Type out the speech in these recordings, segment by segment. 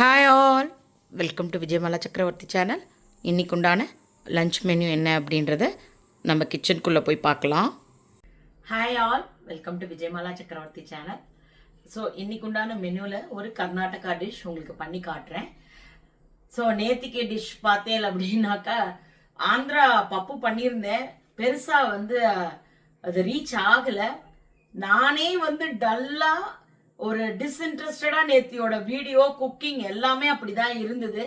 Hi all welcome to Vijayamala Chakravarthy channel இன்றைக்கு உண்டான lunch menu என்ன அப்படின்றத நம்ம கிச்சனுக்குள்ளே போய் பார்க்கலாம். Hi all welcome to Vijayamala Chakravarthy channel so இன்றைக்கு உண்டான மெனுவில் ஒரு கர்நாடகா டிஷ் உங்களுக்கு பண்ணி காட்டுறேன். ஸோ நேத்திக்கு டிஷ் பார்த்தேன் அப்படின்னாக்கா ஆந்திரா பப்பு பண்ணியிருந்தேன். பெருசாக வந்து அது ரீச் ஆகலை. நானே வந்து டல்லாக ஒரு டிஸ்இன்ட்ரெஸ்டடாக நேத்தியோட வீடியோ குக்கிங் எல்லாமே அப்படிதான் இருந்தது.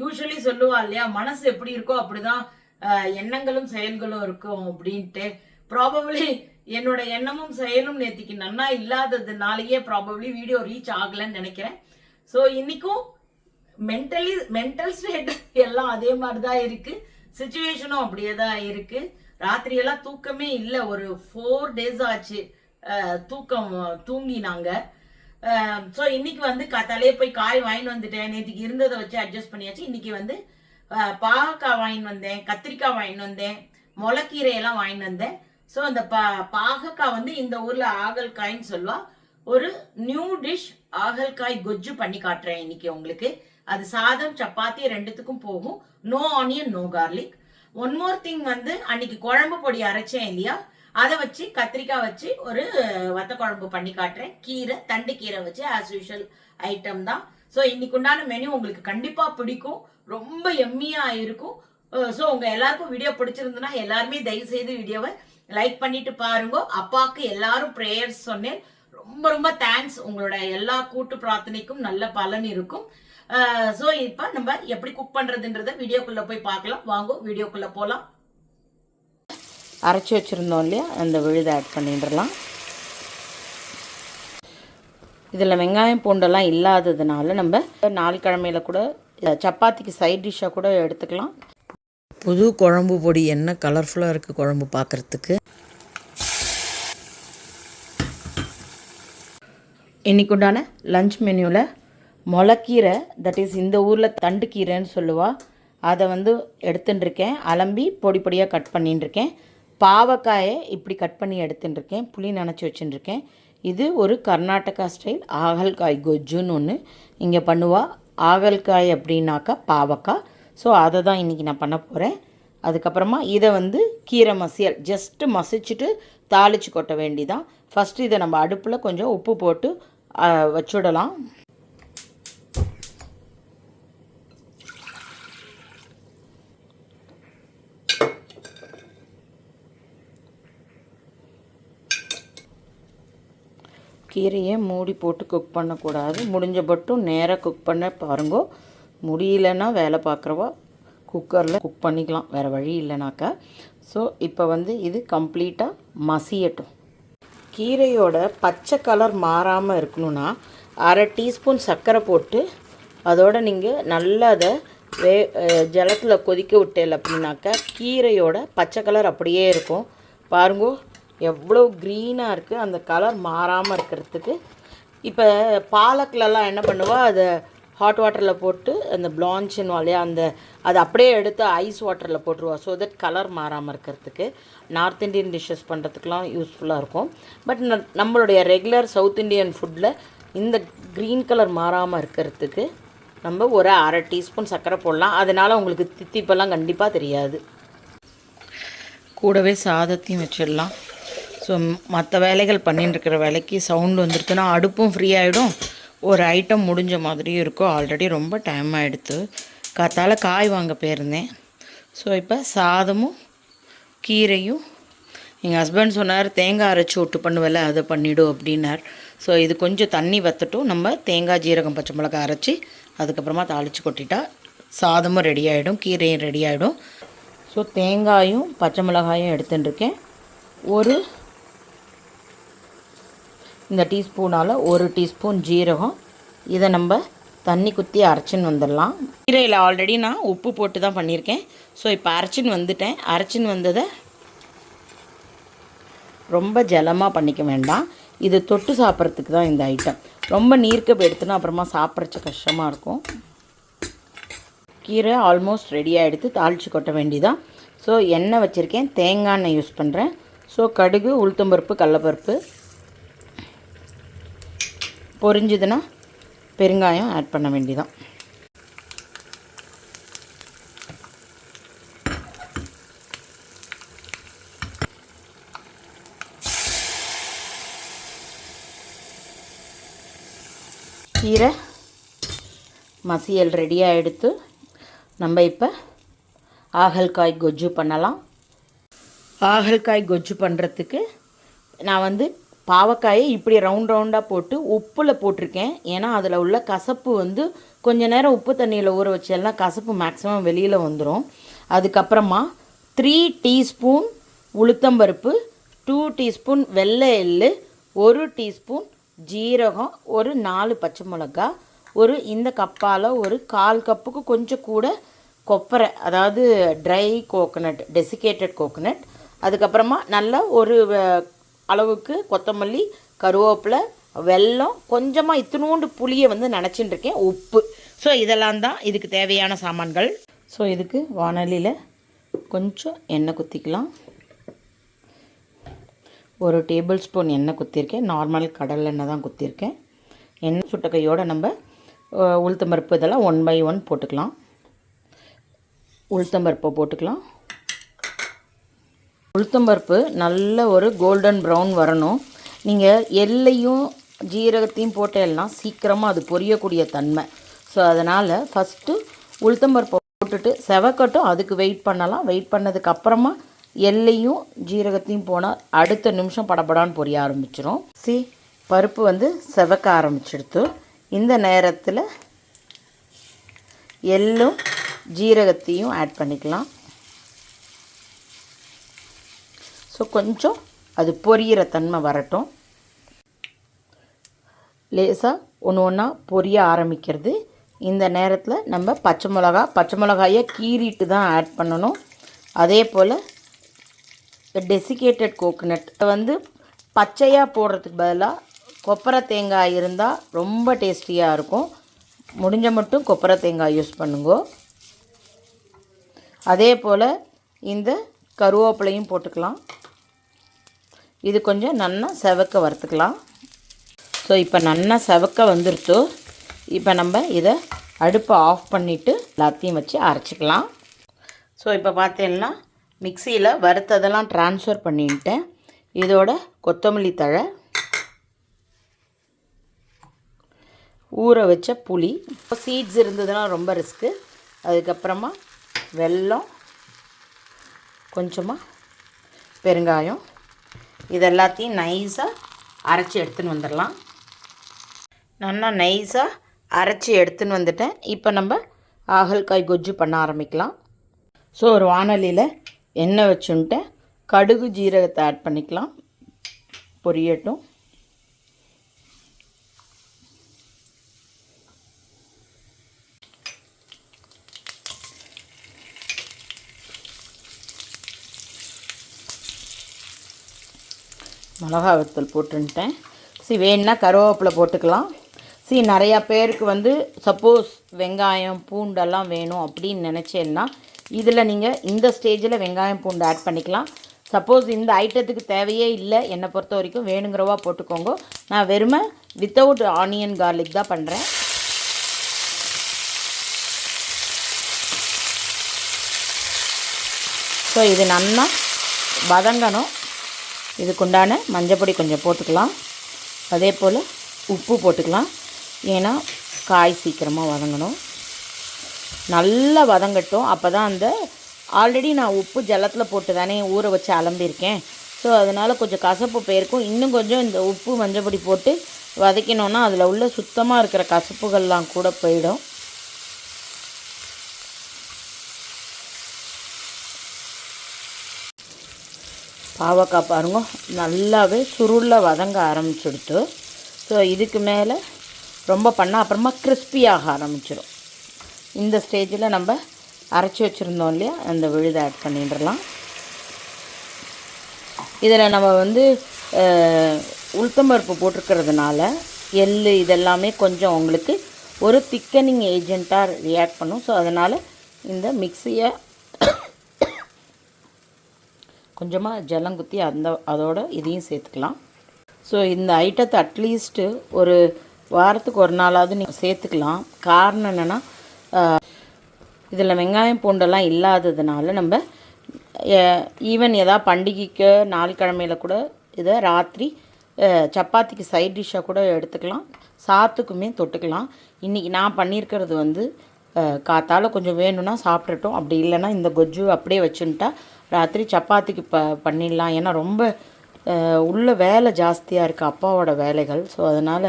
யூஸ்வலி சொல்லுவா இல்லையா மனசு எப்படி இருக்கோ அப்படிதான் எண்ணங்களும் செயல்களும் இருக்கும் அப்படின்ட்டு. ப்ராபப்ளி என்னோட எண்ணமும் செயலும் நேத்திக்கு நன்னா இல்லாததுனாலயே ப்ராபப்ளி வீடியோ ரீச் ஆகலைன்னு நினைக்கிறேன். ஸோ இன்னைக்கும் மென்டலி மென்டல் ஸ்டேட் எல்லாம் அதே மாதிரி தான் இருக்கு. சுச்சுவேஷனும் அப்படியே தான் இருக்கு. ராத்திரியெல்லாம் தூக்கமே இல்லை. ஒரு ஃபோர் டேஸ் ஆச்சு. தூக்கம் தூங்கினாங்க. ஸோ இன்னைக்கு வந்து காத்தாலே போய் காய் வாங்கின்னு வந்துட்டேன். நேற்றுக்கு இருந்ததை வச்சு அட்ஜஸ்ட் பண்ணியாச்சு. இன்னைக்கு வந்து பாகக்காய் வாங்கின்னு வந்தேன் கத்திரிக்காய் வாங்கின்னு வந்தேன் முளைக்கீரை எல்லாம் வந்தேன். ஸோ அந்த பா பாகக்காய் வந்து இந்த ஊரில் ஆகல்காய்ன்னு சொல்லுவா. ஒரு நியூ டிஷ் ஆகல்காய் கொஜ்ஜு பண்ணி காட்டுறேன் இன்னைக்கு உங்களுக்கு. அது சாதம் சப்பாத்தி ரெண்டுத்துக்கும் போகும். No onion no garlic one more thing வந்து அன்னைக்கு குழம்பு பொடி அரைச்சேன் இல்லையா? அதை வச்சு கத்திரிக்காய் வச்சு ஒரு வத்த குழம்பு பண்ணி காட்டுறேன். கீரை தண்டு கீரை வச்சு ஆஸ் யூஷுவல் ஐட்டம் தான். ஸோ இன்னைக்கு உண்டான மெனு உங்களுக்கு கண்டிப்பாக பிடிக்கும். ரொம்ப எம்மியா இருக்கும். ஸோ உங்க எல்லாருக்கும் வீடியோ பிடிச்சிருந்துன்னா எல்லாருமே தயவு செய்து வீடியோவை லைக் பண்ணிட்டு பாருங்க. அப்பாவுக்கு எல்லாரும் ப்ரேயர்ஸ் சொன்னேன். ரொம்ப ரொம்ப தேங்க்ஸ் உங்களோட எல்லா கூட்டு பிரார்த்தனைக்கும் நல்ல பலன் இருக்கும். ஸோ இப்போ நம்ம எப்படி குக் பண்றதுன்றத வீடியோக்குள்ள போய் பார்க்கலாம். வாங்க வீடியோக்குள்ள போகலாம் அரைச்சி வச்சுருந்தோம் இல்லையா? அந்த விழுதை ஆட் பண்ணிடலாம். இதில் வெங்காயம் பூண்டெல்லாம் இல்லாததுனால நம்ம நாலு கிழமையில கூட சப்பாத்திக்கு சைட் டிஷ்ஷாக கூட எடுத்துக்கலாம். புது குழம்பு பொடி என்ன கலர்ஃபுல்லாக இருக்குது குழம்பு பார்க்குறதுக்கு இன்னைக்கு உண்டான லஞ்ச் மெனுவில் முளைக்கீரை தட் இஸ் இந்த ஊரில் தண்டு கீரைன்னு சொல்லுவா. அதை வந்து எடுத்துட்டுருக்கேன் அலம்பி பொடி பொடியாக கட் பண்ணிட்டுருக்கேன் பாவக்காயை இப்படி கட் பண்ணி எடுத்துட்டுருக்கேன் புளி நினச்சி வச்சுட்டுருக்கேன். இது ஒரு கர்நாடகா ஸ்டைல் ஆகல்காய் கொஜ்ஜுன்னு ஒன்று இங்கே பண்ணுவா ஆகல்காய் அப்படின்னாக்கா பாவக்காய். ஸோ அதை தான் இன்றைக்கி நான் பண்ண போகிறேன் அதுக்கப்புறமா இதை வந்து கீரை மசியல் ஜஸ்ட்டு மசிச்சுட்டு தாளிச்சு கொட்ட வேண்டிதான். ஃபஸ்ட்டு இதை நம்ம அடுப்பில் கொஞ்சம் உப்பு போட்டு வச்சுடலாம். கீரையை மூடி போட்டு குக் பண்ணக்கூடாது. முடிஞ்ச மட்டும் நேராக குக் பண்ண பாருங்கோ. முடியலன்னா வேலை பார்க்குறவா குக்கரில் குக் பண்ணிக்கலாம். வேறு வழி இல்லைனாக்கா. ஸோ இப்போ வந்து இது கம்ப்ளீட்டாக மசியட்டும். கீரையோட பச்சை கலர் மாறாமல் இருக்கணும்னா அரை டீஸ்பூன் சர்க்கரை போட்டு அதோட நீங்கள் நல்லா அதை வே ஜலத்தில் கொதிக்க விட்டேல் அப்படின்னாக்கா கீரையோட பச்சை கலர் அப்படியே இருக்கும். பாருங்கோ எவ்வளோ க்ரீனாக இருக்குது அந்த கலர் மாறாமல் இருக்கிறதுக்கு. இப்போ பாலக்லலாம் என்ன பண்ணுவோம் அதை ஹாட் வாட்டரில் போட்டு அந்த பிளான்ச்சுன்னு இல்லையா அந்த அதை அப்படியே எடுத்து ஐஸ் வாட்டரில் போட்டுருவா. ஸோ தட் கலர் மாறாமல் இருக்கிறதுக்கு நார்த் இந்தியன் டிஷ்ஷஸ் பண்ணுறதுக்கெலாம் யூஸ்ஃபுல்லாக இருக்கும். பட் நம்மளுடைய ரெகுலர் சவுத் இந்தியன் ஃபுட்டில் இந்த க்ரீன் கலர் மாறாமல் இருக்கிறதுக்கு நம்ம ஒரு அரை டீஸ்பூன் சர்க்கரை போடலாம். அதனால் உங்களுக்கு தித்திப்பெல்லாம் கண்டிப்பாக தெரியாது. கூடவே சாதத்தையும் வச்சிடலாம். ஸோ மற்ற வேலைகள் பண்ணிட்டுருக்கிற வேலைக்கு சவுண்டு வந்துருக்குன்னா அடுப்பும் ஃப்ரீ ஆகிடும் ஒரு ஐட்டம் முடிஞ்ச மாதிரியும் இருக்கும். ஆல்ரெடி ரொம்ப டைம் ஆகிடுத்து காத்தால் காய் வாங்க போயிருந்தேன். ஸோ இப்போ சாதமும் கீரையும் எங்கள் ஹஸ்பண்ட் சொன்னார் தேங்காய் அரைச்சி ஒட்டு பண்ணுவல அதை பண்ணிவிடும் அப்படின்னார். ஸோ இது கொஞ்சம் தண்ணி வத்தட்டும். நம்ம தேங்காய் ஜீரகம் பச்சை மிளகாய் அரைச்சி அதுக்கப்புறமா தாளித்து கொட்டிட்டா சாதமும் ரெடி ஆகிடும் கீரையும் ரெடி ஆகிடும் ஸோ தேங்காயும் பச்சை மிளகாயும் எடுத்துட்டுருக்கேன் ஒரு இந்த டீஸ்பூனால் ஒரு டீஸ்பூன் ஜீரகம். இதை நம்ம தண்ணி குத்தி அரைச்சின்னு வந்துடலாம். கீரையில் ஆல்ரெடி நான் உப்பு போட்டு தான் பண்ணியிருக்கேன். ஸோ இப்போ அரைச்சின்னு வந்துட்டேன். அரைச்சின்னு வந்ததை ரொம்ப ஜலமாக பண்ணிக்க வேண்டாம். இது தொட்டு சாப்பிட்றதுக்கு தான் இந்த ஐட்டம் ரொம்ப நீர்க்கப் எடுத்துனா அப்புறமா சாப்பிட்றச்சு கஷ்டமாக இருக்கும். கீரை ஆல்மோஸ்ட் ரெடி ஆகிடுத்து தாளித்து கொட்ட வேண்டிதான் ஸோ எண்ணெய் வச்சுருக்கேன். தேங்காய் எண்ணெய் யூஸ் பண்ணுறேன் ஸோ கடுகு உளுத்தம்பருப்பு கடலப்பருப்பு பொரிஞ்சுதுன்னா பெருங்காயம் ஆட் பண்ண வேண்டிதான். கீரை மசியல் ரெடியாக எடுத்து நம்ம இப்போ ஆகல்காய் கொஜ்ஜு பண்ணலாம். ஆகல்காய் கொஜ்ஜு பண்ணுறதுக்கு நான் வந்து பாவக்காயை இப்படி ரவுண்ட் ரவுண்டாக போட்டு உப்பில் போட்டிருக்கேன். ஏன்னா அதில் உள்ள கசப்பு வந்து கொஞ்ச நேரம் உப்பு தண்ணியில் ஊற வச்செல்லாம் கசப்பு மேக்ஸிமம் வெளியில் வந்துடும் அதுக்கப்புறமா த்ரீ டீஸ்பூன் உளுத்தம்பருப்பு டூ டீஸ்பூன் வெள்ளை எள்ளு ஒரு டீஸ்பூன் ஜீரகம் ஒரு நாலு பச்சை மிளகா ஒரு இந்த கப்பால் ஒரு கால் கப்புக்கு கொஞ்சம் கூட கொப்பரை அதாவது ட்ரை கோகனட் டெசிகேட்டட் கோகனட் அதுக்கப்புறமா நல்லா ஒரு அளவுக்கு கொத்தமல்லி கருவேப்பிலை வெல்லம் கொஞ்சமாக இத்தினோண்டு புளியை வந்து நினச்சின்னு இருக்கேன் உப்பு. ஸோ இதெல்லாம் தான் இதுக்கு தேவையான சாமான்கள். ஸோ இதுக்கு வானலியில் கொஞ்சம் எண்ணெய் குத்திக்கலாம். ஒரு டேபிள் ஸ்பூன் எண்ணெய் குத்திருக்கேன். நார்மல் கடல் எண்ணெய் தான் குத்திருக்கேன். எண்ணெய் சுட்டக்கையோடு நம்ம உளுத்தம்பருப்பு இதெல்லாம் ஒன் பை ஒன் போட்டுக்கலாம். உளுத்தம்பருப்பை போட்டுக்கலாம். உளுத்தம்பருப்பு நல்ல ஒரு கோல்டன் ப்ரௌன் வரணும். நீங்கள் எள்ளையும் ஜீரகத்தையும் போட்டேன்னா சீக்கிரமாக அது பொரியக்கூடிய தன்மை. ஸோ அதனால் ஃபஸ்ட்டு உளுத்தம்பருப்பை போட்டுட்டு செவக்கட்டும் அதுக்கு வெயிட் பண்ணலாம். வெயிட் பண்ணதுக்கு அப்புறமா எள்ளையும் ஜீரகத்தையும் போனால் அடுத்த நிமிஷம் படப்படான்னு பொரிய ஆரம்பிச்சிடும் சி பருப்பு வந்து செவக்க ஆரம்பிச்சிடுத்து. இந்த நேரத்தில் எள்ளும் ஜீரகத்தையும் ஆட் பண்ணிக்கலாம். ஸோ கொஞ்சம் அது பொரியிற தன்மை வரட்டும். லேசாக ஒன்று ஒன்றா பொரிய ஆரம்பிக்கிறது. இந்த நேரத்தில் நம்ம பச்சை மிளகா பச்சை மிளகாயை கீறிட்டு தான் ஆட் பண்ணணும். அதே போல் டெசிகேட்டட் கோகனட் வந்து பச்சையாக போடுறதுக்கு பதிலாக கொப்பரை தேங்காய் இருந்தால் ரொம்ப டேஸ்டியாக இருக்கும். முடிஞ்ச மட்டும் கொப்பரை தேங்காய் யூஸ் பண்ணுங்க. அதே போல் இந்த கருவேப்பிலையும் போட்டுக்கலாம். இது கொஞ்சம் நல்லா செவக்க வறுத்துக்கலாம். ஸோ இப்போ நல்லா செவக்க வந்துருச்சோ இப்போ நம்ம இதை அடுப்பை ஆஃப் பண்ணிவிட்டு எல்லாத்தையும் வச்சு அரைச்சிக்கலாம். ஸோ இப்போ பார்த்தீங்கன்னா மிக்சியில் வறுத்ததெல்லாம் ட்ரான்ஸ்ஃபர் பண்ணிட்டேன். இதோட கொத்தமல்லி தழை ஊற வச்ச புளி. சீட்ஸ் இருந்ததுன்னா ரொம்ப ரிஸ்க்கு அதுக்கப்புறமா வெல்லம் கொஞ்சமாக பெருங்காயம். இது எல்லாத்தையும் நைஸாக அரைச்சி எடுத்துன்னு வந்துடலாம் நல்லா நைஸாக அரைச்சி எடுத்துன்னு வந்துட்டேன். இப்போ நம்ம ஆகல்காய் கொஜ்ஜு பண்ண ஆரம்பிக்கலாம். ஸோ ஒரு வானலியில் எண்ணெய் வச்சுன்ட்டு கடுகு ஜீரகத்தை ஆட் பண்ணிக்கலாம். பொரியட்டும். மிளகா வத்தல் போட்டுன்ட்டேன். சி வேணுன்னா கருவேப்பிலை போட்டுக்கலாம். சி நிறையா பேருக்கு வந்து சப்போஸ் வெங்காயம் பூண்டெல்லாம் வேணும் அப்படின்னு நினச்சேன்னா இதில் நீங்கள் இந்த ஸ்டேஜில் வெங்காயம் பூண்டு ஆட் பண்ணிக்கலாம். சப்போஸ் இந்த ஐட்டத்துக்கு தேவையே இல்லை என்னை பொறுத்த வரைக்கும் வேணுங்கிறவா போட்டுக்கோங்க. நான் வெறுமை வித்தவுட் ஆனியன் கார்லிக் தான் பண்ணுறேன் ஸோ இது நல்லா வதங்கணும். இதுக்குண்டான மஞ்சப்பொடி கொஞ்சம் போட்டுக்கலாம். அதே போல் உப்பு போட்டுக்கலாம். ஏன்னா காய் சீக்கிரமாக வதங்கணும். நல்லா வதங்கட்டும். அப்போ தான் அந்த ஆல்ரெடி நான் உப்பு ஜலத்தில் போட்டு தானே ஊற வச்சு அலம்பியிருக்கேன். ஸோ அதனால் கொஞ்சம் கசப்பு போயிருக்கும். இன்னும் கொஞ்சம் இந்த உப்பு மஞ்சப்பொடி போட்டு வதக்கினோன்னா அதில் உள்ள சுத்தமாக இருக்கிற கசப்புகள்லாம் கூட போயிடும். பாவக்காய் பாருங்க நல்லாவே சுருளில் வதங்க ஆரம்பிச்சுடுத்து. ஸோ இதுக்கு மேலே ரொம்ப பண்ணால் அப்புறமா கிறிஸ்பியாக ஆரம்பிச்சிடும் இந்த ஸ்டேஜில் நம்ம அரைச்சி வச்சுருந்தோம் இல்லையா? அந்த விழுதை ஆட் பண்ணிடலாம். இதில் நம்ம வந்து உளுத்தம்பருப்பு போட்டிருக்கிறதுனால எள் இதெல்லாமே கொஞ்சம் உங்களுக்கு ஒரு திக்கனிங் ஏஜெண்ட்டாக ரியாக்ட் பண்ணும். ஸோ அதனால் இந்த மிக்ஸியை கொஞ்சமாக ஜலம் குத்தி அந்த அதோட இதையும் சேர்த்துக்கலாம். ஸோ இந்த ஐட்டத்தை அட்லீஸ்ட்டு ஒரு வாரத்துக்கு ஒரு நாளாவது நீங்கள் சேர்த்துக்கலாம். காரணம் என்னென்னா இதில் வெங்காயம் பூண்டெல்லாம் இல்லாததுனால நம்ம ஈவன் எதாவது பண்டிகைக்கு நாள் கிழமையில் கூட இதை ராத்திரி சப்பாத்திக்கு சைட் டிஷ்ஷாக கூட எடுத்துக்கலாம். சாத்துக்குமே தொட்டுக்கலாம். இன்றைக்கி நான் பண்ணியிருக்கிறது வந்து காத்தால் கொஞ்சம் வேணும்னா சாப்பிட்டுட்டோம் அப்படி இல்லைன்னா இந்த கொஜ்ஜு அப்படியே வச்சுன்ட்டா ராத்திரி சப்பாத்திக்கு ப பண்ணிடலாம். ஏன்னா ரொம்ப உள்ள வேலை ஜாஸ்தியாக இருக்குது அப்பாவோட வேலைகள். ஸோ அதனால்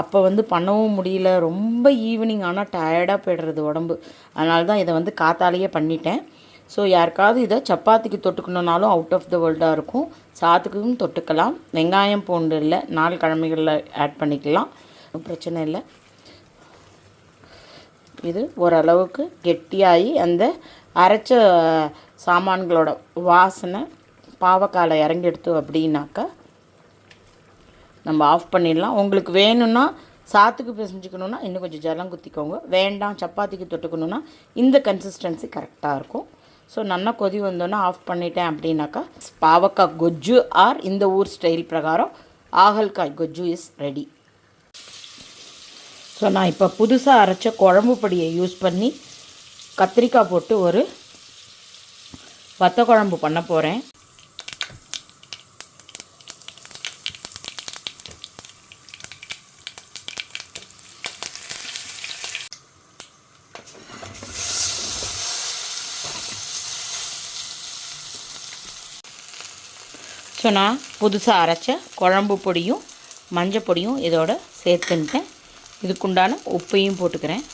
அப்போ வந்து பண்ணவும் முடியல. ரொம்ப ஈவினிங் ஆனால் டயர்டாக போய்டுறது உடம்பு. அதனால தான் இதை வந்து காத்தாலேயே பண்ணிட்டேன். ஸோ யாருக்காவது இதை சப்பாத்திக்கு தொட்டுக்கணுன்னாலும் அவுட் ஆஃப் த வேர்ல்டாக இருக்கும். சாத்துக்கும் தொட்டுக்கலாம். வெங்காயம் பூண்டு இல்லை. நாலு கிழமைகளில் ஆட் பண்ணிக்கலாம். பிரச்சனை இல்லை. இது ஓரளவுக்கு கெட்டியாகி அந்த அரைச்ச சாமான்களோட வாசனை பாவக்காயில் இறங்கி எடுத்தோம் அப்படின்னாக்கா நம்ம ஆஃப் பண்ணிடலாம். உங்களுக்கு வேணும்னா சாத்துக்கு பிசைஞ்சுக்கணுன்னா இன்னும் கொஞ்சம் ஜலம் குத்திக்கோங்க. வேண்டாம் சப்பாத்திக்கு தொட்டுக்கணுன்னா இந்த கன்சிஸ்டன்சி கரெக்டாக இருக்கும். ஸோ நல்லா கொதி வந்தோன்னே ஆஃப் பண்ணிட்டேன் அப்படின்னாக்கா பாவக்காய் கொஜ்ஜு ஆர் இந்த ஊர் ஸ்டைல் பிரகாரம் ஆகல்காய் கொஜ்ஜு இஸ் ரெடி ஸோ நான் இப்போ புதுசாக அரைச்ச குழம்பு பொடியை யூஸ் பண்ணி கத்திரிக்காய் போட்டு ஒரு வத்த குழம்பு பண்ண போகிறேன் ஸோ நான் புதுசாக அரைச்ச குழம்பு பொடியும் மஞ்சள் பொடியும் இதோட சேர்த்துன்ட்டேன். இதுக்குண்டான உப்பையும் போட்டுக்கிறேன்.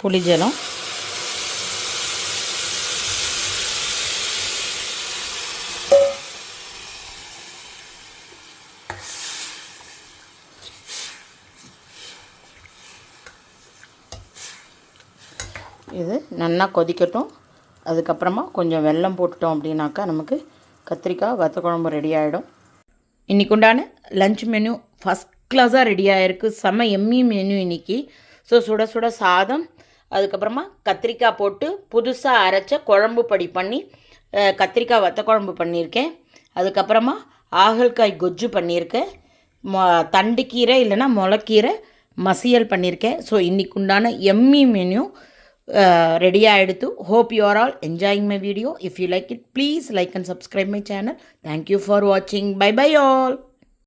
புளிஜலம் இது நல்லா கொதிக்கட்டும். அதுக்கப்புறமா கொஞ்சம் வெல்லம் போட்டுட்டோம் அப்படின்னாக்கா நமக்கு கத்திரிக்காய் வத்த குழம்பு ரெடி ஆகிடும் இன்றைக்கு உண்டான லஞ்ச் மெனு ஃபஸ்ட் கிளாஸாக ரெடி ஆகிருக்கு செம்ம எம்மி மெனு இன்னைக்கு. ஸோ சுட சுட சாதம் அதுக்கப்புறமா கத்திரிக்காய் போட்டு புதுசாக அரைச்ச குழம்பு படி பண்ணி கத்திரிக்காய் வத்த குழம்பு பண்ணியிருக்கேன். அதுக்கப்புறமா ஆகல்காய் கொஜ்ஜு பண்ணியிருக்கேன். மொ தண்டுக்கீரை இல்லைன்னா முளைக்கீரை மசியல் பண்ணியிருக்கேன். ஸோ இன்றைக்குண்டான எம்மி menu ready ஆகிடுத்து hope you are all enjoying my video if you like it please like and subscribe my channel thank you for வாட்சிங் பை பை ஆல்